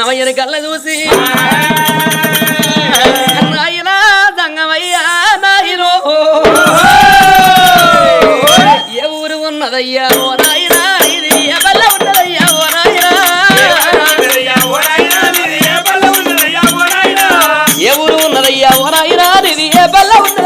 జంగమయ్యని కళ్ళ చూసి. నాయనా జంగమయ్యా నాయనో. ఏ ఊరు ఉన్నదయ్యా ఓ నాయనా ఇది ఏ బల్ల ఉన్నదయ్యా ఓ నాయనా. ఏ ఊరు ఉన్నదయ్యా ఓ నాయనా ఇది ఏ బల్ల ఉన్నదయ్యా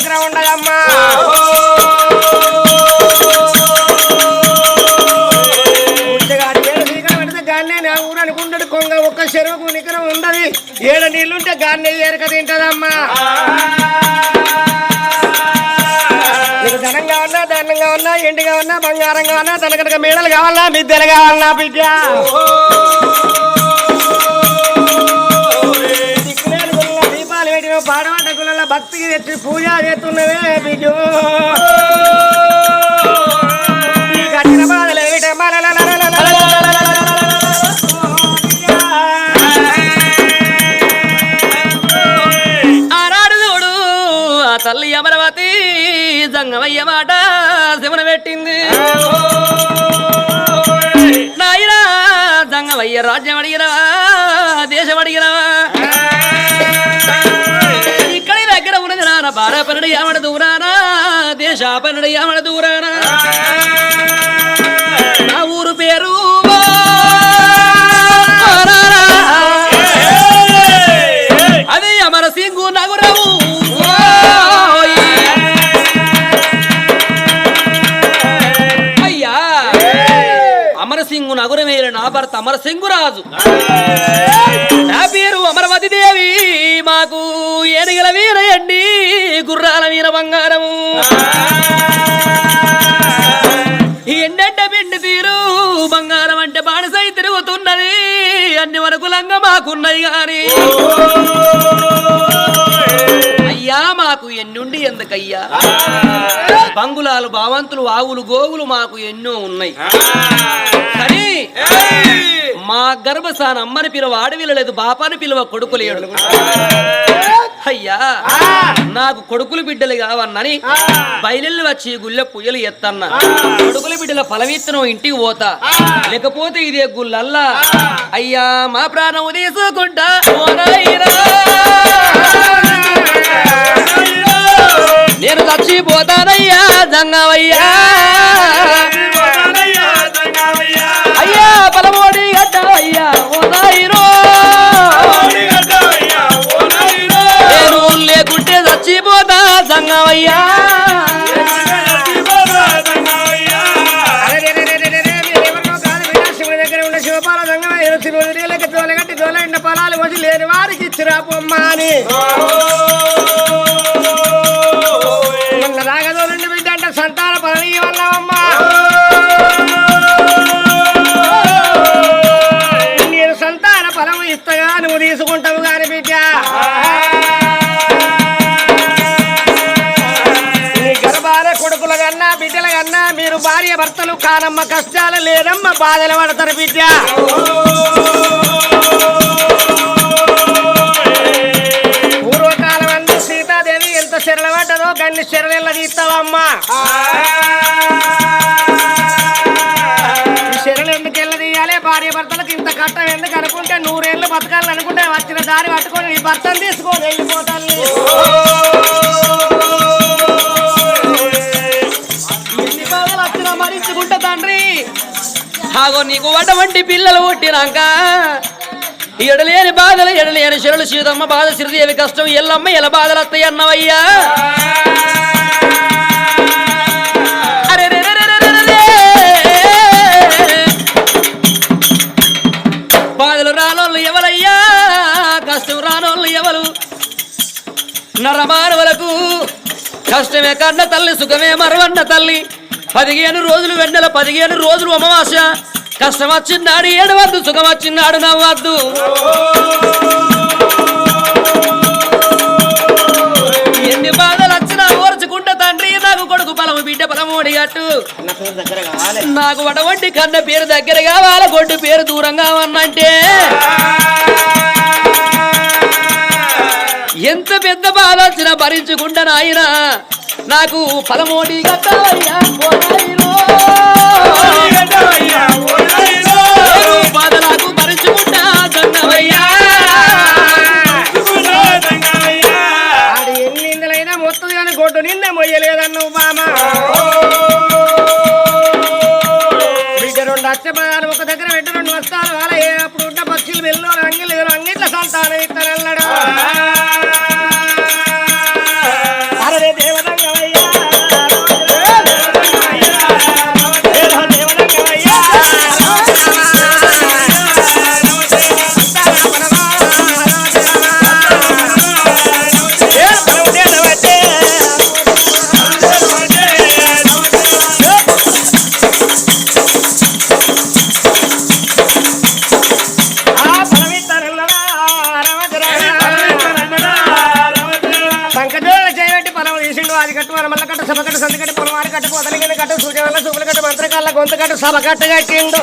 నిద్ర ఉండదమ్మా. అనుకుంటాడు కొంగ. ఒక్క చెరువుకు నిద్ర ఉండదు. ఏడ నీళ్ళుంటే గాన్నే ఏరక తింటదమ్మా. ధనంగా ఉన్నా దండంగా ఉన్నా ఎండుగా ఉన్నా బంగారంగా ఉన్నా తనకనక మేడలు కావాలా మిద్దెలు కావాలన్నా బిడ్డ దిక్కులేని భక్తికి తెచ్చి పూజ చేస్తున్నవే బిడ్డ ఈ కట్టిన బాధలు ఏమిటే ఆనాడు చూడు ఆ తల్లి అమరవతి జంగమయ్య మాట శివన పెట్టింది నాయనా జంగమయ్య రాజ్యం అడిగినవా నాన్న యామడ దూరానా? దేశాపనుడు యామడ దూరానా? నా ఊరు పేరు అది అమర సింగు నగురవు అయ్యా. అమరసింగు నగురమేల నా భర్త అమరసింగు రాజు బంగారము. ఎండంటే పిండి తీరు బంగారం అంటే బాణసై తిరుగుతున్నది. అన్ని వరకులంగా మాకున్నాయి గాని. అయ్యా మాకు ఎన్నుండి ఎందుకయ్యా? బంగులాలు భావంతులు ఆవులు గోవులు మాకు ఎన్నో ఉన్నాయి. కానీ మా గర్భసాన అమ్మని పిలువ ఆడవిల లేదు బాపాని పిలువ కొడుకు లేడు. అయ్యా నాకు కొడుకులు బిడ్డలు కావన్నని బయలు వచ్చి గుళ్ళె పుయ్యలు ఎత్తన్న కొడుకుల బిడ్డల ఫలవిత్తనం ఇంటికి పోతా. లేకపోతే ఇదే గుళ్ళల్లా. అయ్యా మా ప్రాణం తీసుకుంటా. నేను చచ్చిపోతానయ్యా జంగవయ్యా. బాధలు పడతారు బిడ్డ పూర్వకాలం అందు సీతాదేవి ఎంత చెరల పడ్డదో గన్ని చెరల తీస్తావమ్మా. చెరలు ఎందుకు వెళ్ళదీయాలి భార్య భర్తలకు ఇంత కట్టం ఎందుకు అనుకుంటే నూరేళ్ళు బతకాలని అనుకుంటే వచ్చిన దారి పట్టుకొని నీ భర్తను తీసుకొని వెళ్ళిపోతాను ఆగో నీకు అటువంటి పిల్లలు పుట్టినాక. ఎడలేని బాధలు ఎడలేని శరలు సీతమ్మ బాధ శ్రీదేవి కష్టం ఎల్లమ్మ ఎల బాధలు అత్తయ్య అన్నవయ్యా? బాధలు రానోళ్ళు ఎవరయ్యా? కష్టం రానోళ్ళు ఎవరు? నరమానవులకు కష్టమే కన్న తల్లి సుఖమే మరవన్న తల్లి. పదిహేను రోజులు వెన్నెల పదిహేను రోజులు అమావాస్య. కష్టం వచ్చినాడు ఏడవద్దు సుఖం వచ్చినాడు నవ్వద్దు. ఎన్ని బాధలు వచ్చినా ఓర్చుకుంటే తండ్రి నాకు కొడుకు బలము బిడ్డ బలము అడిగట్టు నాకు వడవంటి కన్న పేరు దగ్గర కావాల గొడ్డు పేరు దూరంగా ఉందంటే ఎంత పెద్ద బాధ వచ్చినా భరించుకుంటా నాయన. నాకు పదమోడి కట్టాలయ్యా మొయ్యలేదన్నావు బామ బిడ్డ రెండు కళ్ళ కట్టు కట్టు సభ కట్టు కట్టిండు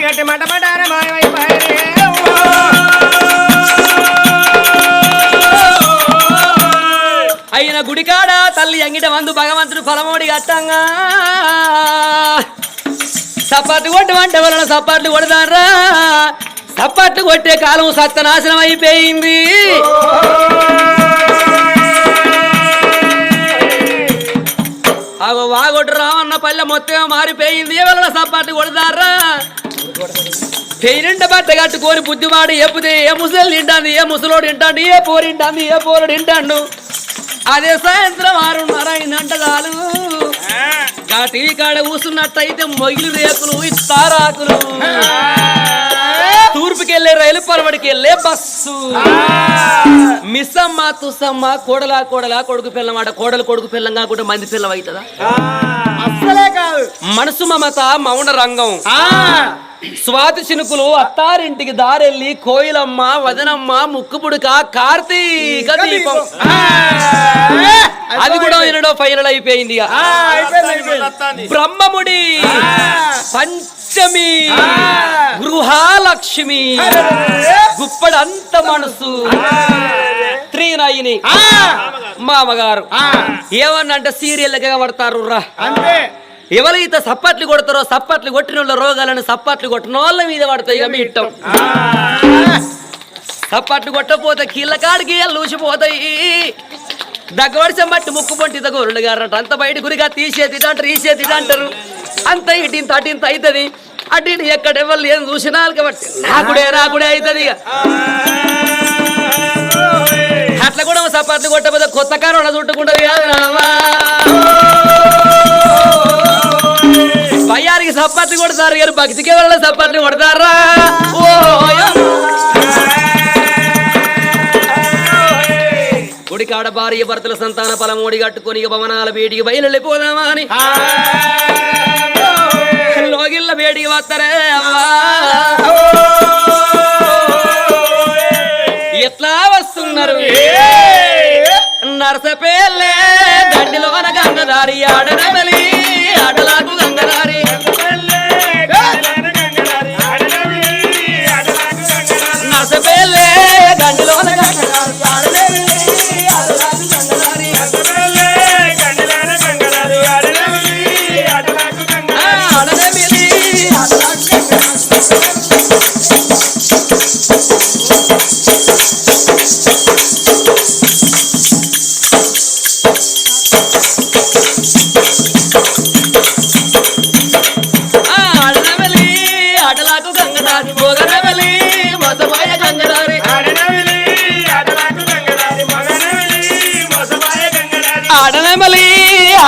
గట్టి మటమటార అయిన గుడికాడ తల్లి అంగిట మందు భగవంతుడు ఫలమోడి కట్టంగా సపాట్లు కొట్టమంటే వలన సపాట్లు కొడతారా సప్పట్లు కొట్టే కాలం సత్యనాశనం అయిపోయింది. అగో వాగొట్టు రామన్న పల్లె మొత్తం మారిపోయింది. వలన సపాట్లు కొడతారా? పెయినింట బట్ట కట్టుకొని బుద్ధివాడు ఎప్పుదే ఏ ముసలి తింటాంది ఏ ముసలోడు తింటాడు ఏ పోరు తింటాంది ఏ పోరుడు తింటాడు? అదే సాయంత్రం ఆరున్నర అయిందంట చాలు. ఆ. టీవీ కాడ కూసున్నట్టయితే మొగిలి రేకులు ఇస్తారాకులు. తూర్పుకెళ్ళే రైలు పరవడికి వెళ్ళే బస్సు. మిస్సమ్మ తుసమ్మ కోడలా కోడలా కొడుకు పిల్లమాట కోడలు కొడుకు పిల్లం కాకుండా మంది పిల్లం అవుతుందా అస్సలే కాదు. మనసు మమత మౌన రంగం. స్వాతి చినుకులు అత్తారింటికి దారెళ్ళి కోయిలమ్మ వదనమ్మ ముక్కుపుడుక కార్తీక దీపం. అది కూడా వినడం ఫైనల్ అయిపోయింది. బ్రహ్మముడి పంచమి. గృహాలక్ష్మి. గుప్పడంత మనసు. త్రీనయిని. మామగారు. ఏమన్నంటే సీరియల్గా పడతారు రా. అంతే. ఎవరైతే సప్పట్లు కొడతారో సప్పట్లు కొట్టిన వాళ్ళ రోగాలను సప్పట్లు కొట్టిన వాళ్ళ మీద పడతాయి మీ ఇట్టం సప్పట్లు కొట్టకపోతే కీళ్ళ కాడికి లూసిపోతాయి దగ్గవర్షం బట్టి ముక్కు పొంటి గారట అంత బయట గురిగా తీసేది అంటారు తీసేది అంటారు అంత ఇటు ఇంత అటు ఇంత అవుతుంది. అటు ఇటు ఎక్కడ ఎవరు ఏం చూసినా కాబట్టి. నాకుడే నాకుడే అవుతుంది ఇక. అట్లా కూడా సపాట్లు కొట్టకపోతే కొత్త కారు చుట్టుకుంటది కాదు నాన్నమ్మా. భయానికి సపాట్లు కొడతారు గారు భక్తికి ఎవరైనా సపాట్లు కొడతారా? గుడికాడ భార్య భర్తల సంతాన ఫలం ఓడి కట్టుకొని ఇక భవనాల బయలు బయలుపోదామా అని. వేడికి వస్తారే అమ్మా ఎట్లా వస్తున్నారు నరసపేలే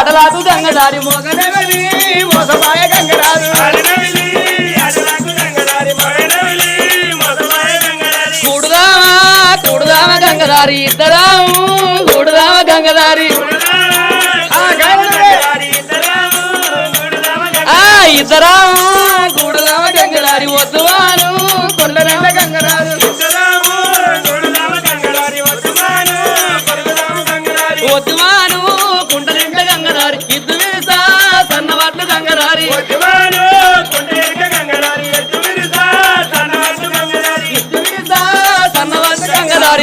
ఆటలాకు గంగదారి మోగనవలి మోసపోయే గంగదారి కూడుదామా కూడుదామా గంగదారి ఇద్దరాము కూడుదామా గంగదారి ఇద్దరాము కూడుదామా గంగదారి వద్దువాను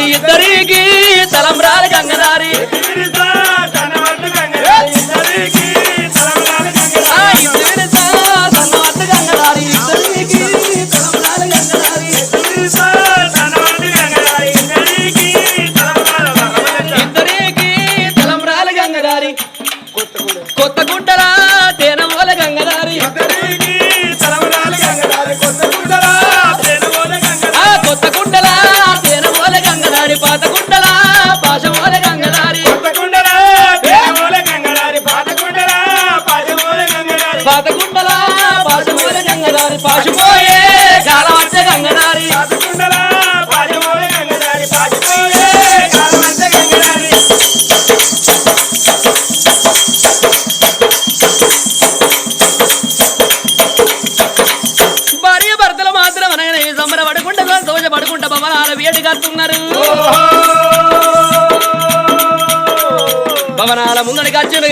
గంగదారి ఇద్దరికి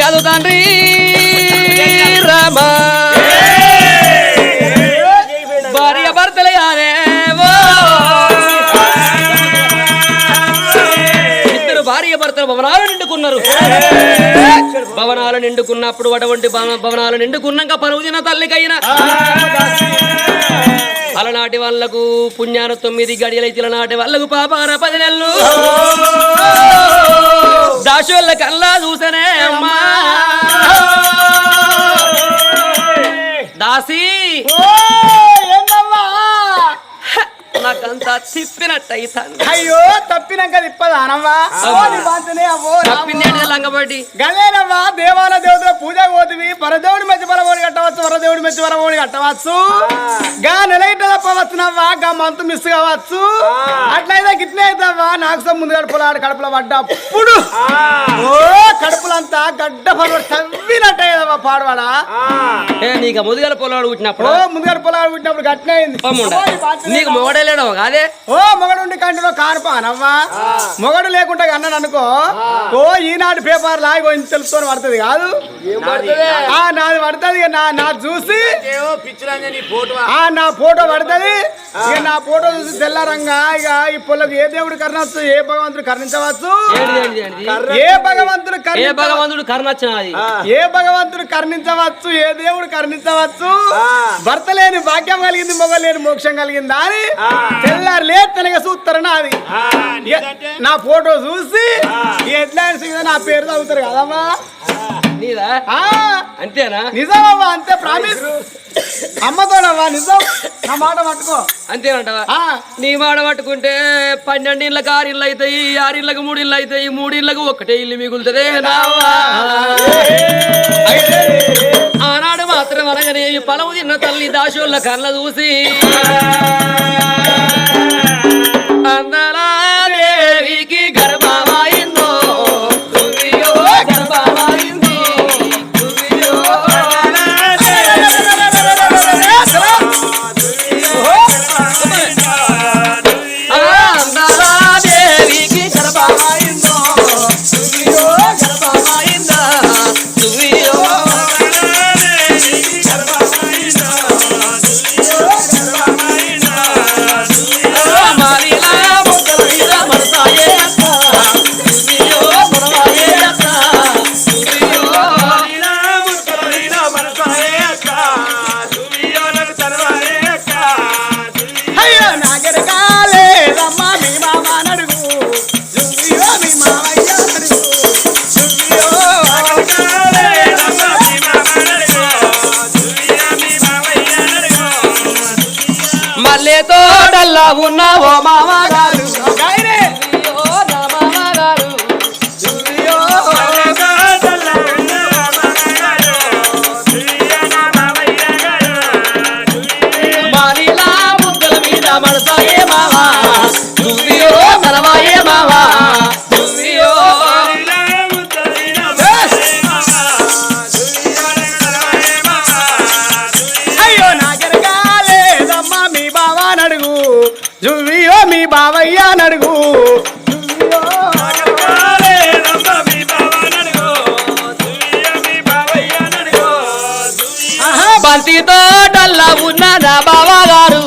కాదు తండ్రి రామ భార్య భర్తలు ఇద్దరు భార్య భర్తలు భవనాలు నిండుకున్నారు. భవనాలు నిండుకున్నప్పుడు అటువంటి భవనాలు నిండుకున్నాక పరువు తిన తల్లికైనా అలనాటి వాళ్ళకు పుణ్యాన తొమ్మిది గడియలైతే నాటి వాళ్ళకు పాపాన పది నెలలు. దాశోళ్ళ కల్లా చూసనే అమ్మా. దాసి. నాకంతా తిప్పినట్టయితాను అయ్యో తప్పినాక తిప్పదా తప్పిందేంటి లంగబడి? గలేనవ్వా దేవాల దేవతల పూజ పోతివి పరదేవుడి మెచ్చి పరమోడి కట్టవచ్చు వరదేవుడి మెచ్చి పరమోడి కట్టవచ్చు. గా నెల ఇట్ట తప్పవచ్చునవ్వా గా మంతు మిస్ కావచ్చు. అట్లయితే గిట్నే అవుతావా నాకు సో ముందు గడపలాడు కడుపులో పడ్డప్పుడు ఓ కడుపులంతా గడ్డ పరమోడు తవ్వినట్టయ్యదవ్వా పాడవాడా? నీకు ముదుగల పొలాడు ఓ పుట్టినప్పుడు ముందు గడపలాడు పుట్టినప్పుడు గట్నే అయింది. ఓ, నీకు మొగడలేడు కాదే? ఓ మొగడుండి కంటిలో కానుపా నవ్వా? మొగడు లేకుండా అన్నాడు అనుకో. ఓ ఈనాడు పేపర్ లాగి ఇంత తెలుసుకొని పడుతుంది కాదు? ఆ నాది పడుతుంది నా చూసి. ఆ నా ఫోటో పడుతుంది. ఇక నా ఫోటో చూసి తెల్లారంగా ఇక ఈ పొలకు ఏ దేవుడు కరుణవచ్చు ఏ భగవంతుడు కరుణించవచ్చు? ఏ భగవంతుడు ఏ భగవంతుడు కరుణచ్చినది ఏ భగవంతుడు కరుణించవచ్చు? ఏ దేవుడు కరుణించవచ్చు? భర్త లేని భాగ్యం కలిగింది మొగ లేని మోక్షం కలిగిందా అని తెల్లారు లేదు తనగా చూస్తారు నాది నా ఫోటో చూసి ఎట్లా నా పేరు చదువుతారు కదమ్మా? నీదా? అంతేనా? నిజమమ్మా అంతే ప్రామిస్. నిజం? నా మాట పట్టుకో. అంతేనంటవా? ఆ, నీ మాట పట్టుకుంటే పన్నెండు ఇళ్ళకి ఆరు ఇళ్ళు అవుతాయి ఆరు ఇళ్ళకి మూడు ఇళ్ళు అవుతాయి మూడు ఇళ్ళకి ఒకటే ఇల్లు మిగులుతుంది నావా. అయితే ఆనాడు మాత్రం అనగానే ఈ పొలము తిన్న తల్లి దాశోళ్ళ కళ్ళ చూసి. పల్లెతో ఉన్నావో ఉన్న బంతితో డల్లా ఉన్నదా బావగారు?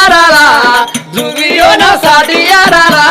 తోటి యారాలా నా సాటి యారాలా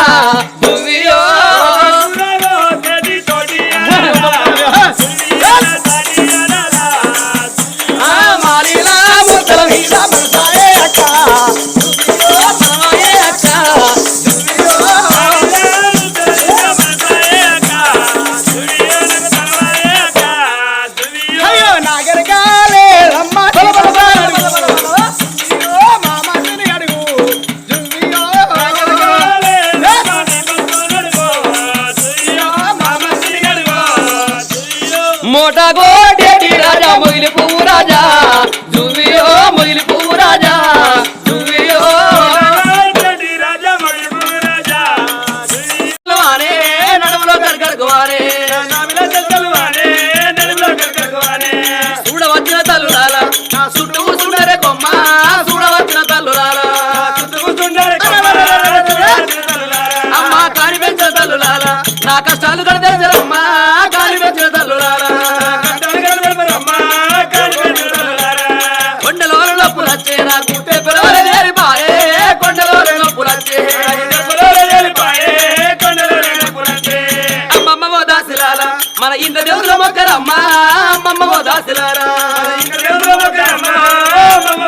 అమ్మమ్మ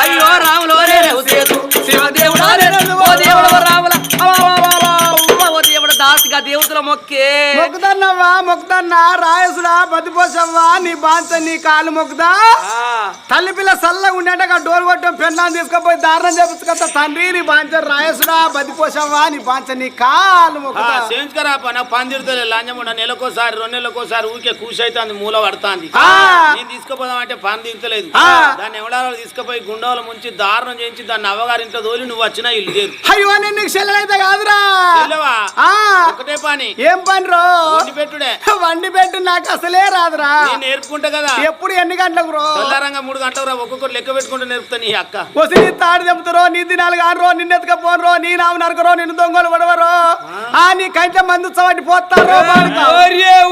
అయ్యో రాములో రే రేవు సేతు శివదేవుడా రే ఓ దేవుడు రాముల. ఓ దేవుడు దాసిగా దేవతల మొక్కే. మొక్కుదన్నవ్వా మొక్కుదన్నా రాయసుడా బతిపోసవ్వా నీ బాంచ నీ కాలు మొక్కుదా? తల్లి పిల్ల సల్లగా ఉండేట డోర్ కొట్టం పెన్నాన్ని తీసుకుపోయి దారుణం చెప్పుకొస్తా తండ్రి నీ బాంచ రాయసుడా బతిపోసవ్వా నీ బాంచ నీ కాలు మొక్కుదా? చేయించుకరా పని పందిరుతలే లంచముండ నెలకోసారి రెండు నెలలకోసారి ఊరికే కూసి అవుతుంది మూల పడుతుంది. నేను తీసుకుపోదాం అంటే పని దిగుతలేదు ఆ. దాన్ని ఎవడాలో తీసుకుపోయి గుండోల ముంచి దారుణం చేయించి దాన్ని అవ్వగారి ఇంట్లో తోలి నువ్వు వచ్చినా ఇల్లు లేదు అయ్యో నేను నీకు చెల్లెలైతే కాదురా. చెల్లెవా? ఒకటే పని. ఏం పని రో వండి పెట్టుడే. వండి పెట్టి నాకు అసలే రాదురా. నేను నేర్పుకుంటా కదా. ఎప్పుడు ఎన్ని గంటలకు రో తెల్లారంగా మూడు గంటలకు రా ఒక్కొక్కరు లెక్క పెట్టుకుంటూ నేర్పుతా నీ అక్క. వసి నీ తాడు చెబుతారో నీ దినాలు కానరో నిన్ను ఎత్తుకపోనరో నీ నావు నరకరో నిన్ను దొంగలు పడవరో. ఆ. నీ కంచె మందు చవటి పోతారో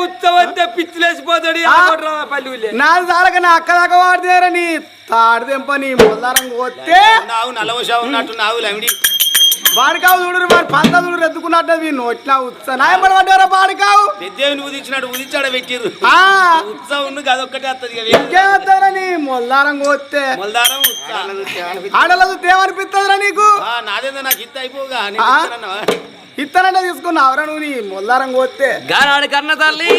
ఉత్సవంతే పిచ్చిలేసిపోతాడు నాది సారక నా అక్క దాకా వాడిదేరా నీ తాడు దెంప నీ ముల్లారం కొత్తే నావు నలవశా ఉన్నట్టు నావు లమిడి బాడికావు చూడు వాడు పంత చూడు ఎత్తుకున్నట్టు వీ నోట్లా ఉత్స నాయపడి పడ్డారా బాడికావు పెద్దేవి నువ్వు తెచ్చినాడు ఉదిచ్చాడ పెట్టిర్రు. ఆ. ఉత్సవం గదొక్కటే వస్తుంది ఇక ఇంకేమవుతారా నీ ముల్లారం కొత్తే? మొలదారం ఆడలకు తేమనిపిస్తుందిరా నీకు? ఆ, నాదేందో నాకు ఇత్త అయిపోగా ఇత్తనంటే తీసుకున్నావురా నువ్వు నీ ముల్లారం కొత్తే? గానాడు కన్న తల్లి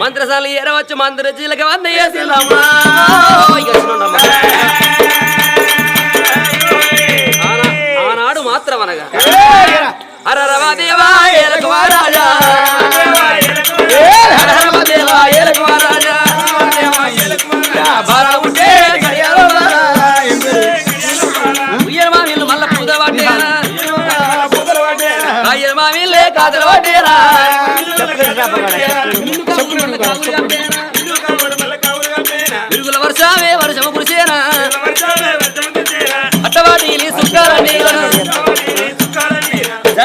మంత్రశాల ఎరవచ్చు మంత్ర చీలక వంద చేసిందమ్మా రారా. ఉయ్యర మా వీళ్ళు మల్ల పూత పట్టేరా అయ్యర మా వీళ్ళే కాదలు పట్టేరా విరుగుల వర్షమే వర్షము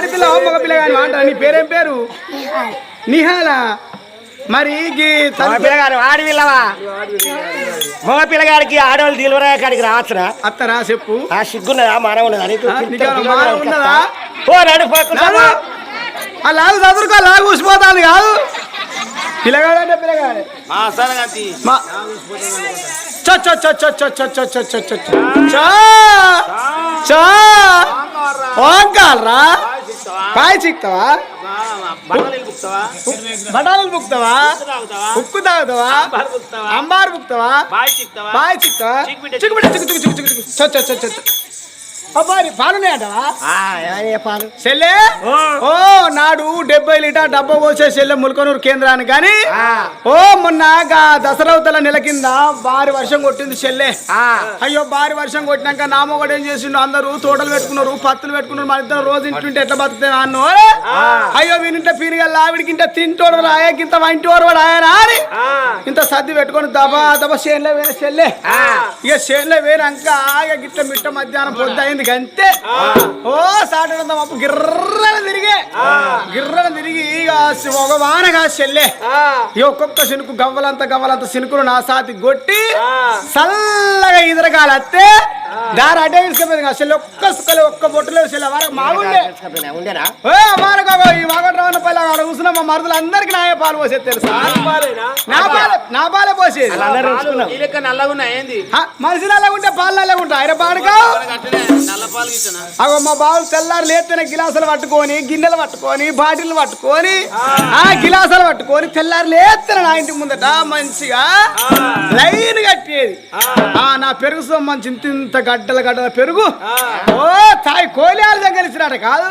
ఆడపిల్ల మగ పిల్ల గారు అంటారు నీ పేరేం పేరు? నిహాల. మరి పిల్లగాడు ఆడి పిల్లవా? మగ పిల్లగాడికి ఆడవాళ్ళు డెలివరీ కాడికి రావచ్చురా? అత్తరా చెప్పు. ఆ సిగ్గున్నదా? మానవ ఉన్నదా? ఆ లాగు చదురుకో లాగు ఊసిపోతాను కాదు. పిల్లగాడంటే పిల్లగాడే. ఓంకాలరా కాయ చీక్తావా? బఠానీలు బుక్తావా ఉక్కు తాగుతావా? అంబారు బుక్తావా బాయ్ చిక్తావా? చిక్కుబిడ్డ చిక్కు చిక్కు చిక్కు చిక్కు చొచ్చు చొచ్చు. పాలున్నాయంటవా చెప్పాలి చెల్లె? ఓ. నాడు డెబ్బై లీటర్ డబ్బా పోసే చెల్లె ముల్కనూరు కేంద్రానికి కానీ. ఓ మొన్న దసరవతల నెల కింద భారీ వర్షం కొట్టింది చెల్లె. ఆ, అయ్యో భారీ వర్షం కొట్టినాక నా మొగడు ఏం చేసిండు? అందరూ తోటలు పెట్టుకున్నారు పత్తులు పెట్టుకున్నారు మన ఇద్దరు రోజు ఇంటుంటే ఎట్లా బతుకుతాయి అన్నో అయ్యో వీనింట పీరిగల్ల ఆవిడికింట తింటోడు రాయా ఇంత వంటోడు వాడు ఆయనా అని? ఇంత సర్ది పెట్టుకొని దబా దబా చేనులో వేరే చెల్లె. ఇక చేనులో వేరాక ఇక గిట్ల మిట్ట మధ్యాహ్నం పొద్దు అయింది అంతే ఓ సాటంతా అప్పు గిర్రన తిరిగే. గిర్రన తిరిగి ఇక ఒక వానగా చెల్లె ఈ ఒక్కొక్క శనుకు గవ్వలంత గవ్వలంత శనుకులు నా సాతి కొట్టి చల్లగా ఎదురగాలి అత్తే దారి తీసుకుపోయింది అసలు ఒక్క సుక్కలు ఒక్క బొట్టులో అసలు వారికి మాగుండే ఈ అక్కడ మా మరుదులు అందరికి నాయ పాలు పోసేది తెలుసు? నా పాలే మనిషి నల్లగా ఉంటే పాలు నల్లగా ఆయన పాడుగా మా బాబు తెల్లారు లేతనే గిలాసులు పట్టుకొని గిన్నెలు పట్టుకొని బాటిల్ పట్టుకొని ఆ. గిలాసులు పట్టుకొని తెల్లారు లేతనే నా ఇంటి ముందట మంచిగా లైన్ కట్టేది. ఆ. నా పెరుగు సొమ్మ ఇంత గడ్డల గడ్డల పెరుగు. ఓ సాయి కోలాలు సంగలిస్తున్నాడు కాదు?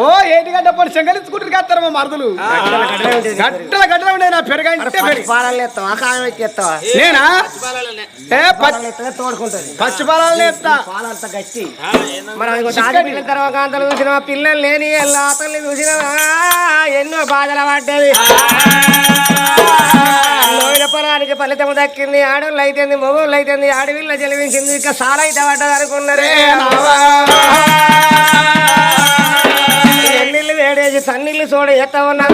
ఓ ఏటి గంట పని సంగలించుకుంటారు కాస్తారు మా మరదలు? ఉండే నా పెరగంటే ఎత్తా. గట్టి. చూసిన పిల్లలు లేని అతల్ని చూసినా ఎన్నో బాధలు పడ్డది. లోయలపరానికి ఫలితం దక్కింది ఆడవాళ్ళు అయితే మగవాళ్ళు అయితే ఆడవిల్ల జలిపించింది ఇంకా సాలైతే పడ్డది అనుకున్నారే. ఎన్నిళ్ళు వేడేసి సన్నిళ్ళు చూడ ఎత్త ఉన్నా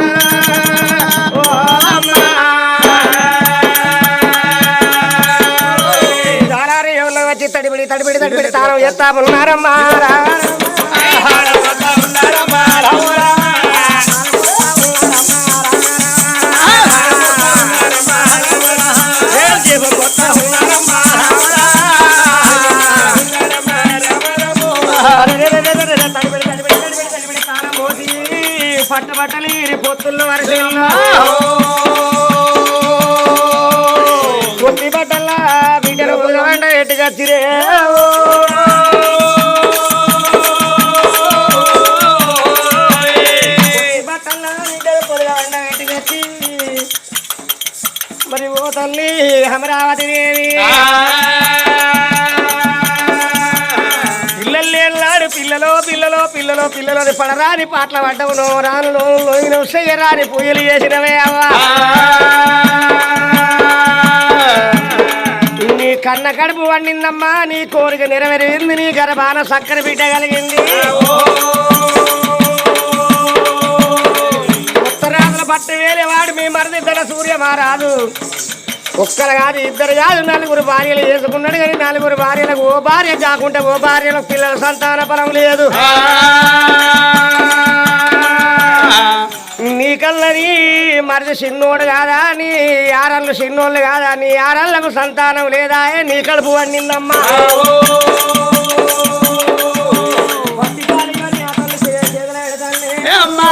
వచ్చి తడిబిడి తడిబిడి తడిబిడి తాను ఎత్తా ఉన్నారమ్మా. అమరావతి దేవి. పిల్లలు లేనాడు పిల్లలో పిల్లలో పిల్లలో పిల్లలో పడరాని పాటలు పడ్డవును రాను లోయిన చెయ్యరాని పూజలు చేసినవే అవ్వా. నీ కన్న కడుపు వండిందమ్మా నీ కోరిక నెరవేరింది నీ గర్భాన సక్కర బిడ్డ కలిగింది. ఉత్తరాదుల పట్ట వేలేవాడు మీ మరిదిద్దర సూర్య మహారాజు ఒక్కరు కాదు ఇద్దరు కాదు నలుగురు భార్యలు చేసుకున్నాడు కానీ నలుగురు భార్యలకు ఓ భార్య కాకుండా ఓ భార్యలకు పిల్లల సంతాన పరం లేదు. నీకల్లది మరిది చిన్నోడు కాదా నీ ఆరళ్ళు చిన్నోళ్ళు కాదా నీ ఆరళ్ళకు సంతానం లేదా నీ కడుపు అన్నిందమ్మా అమ్మా.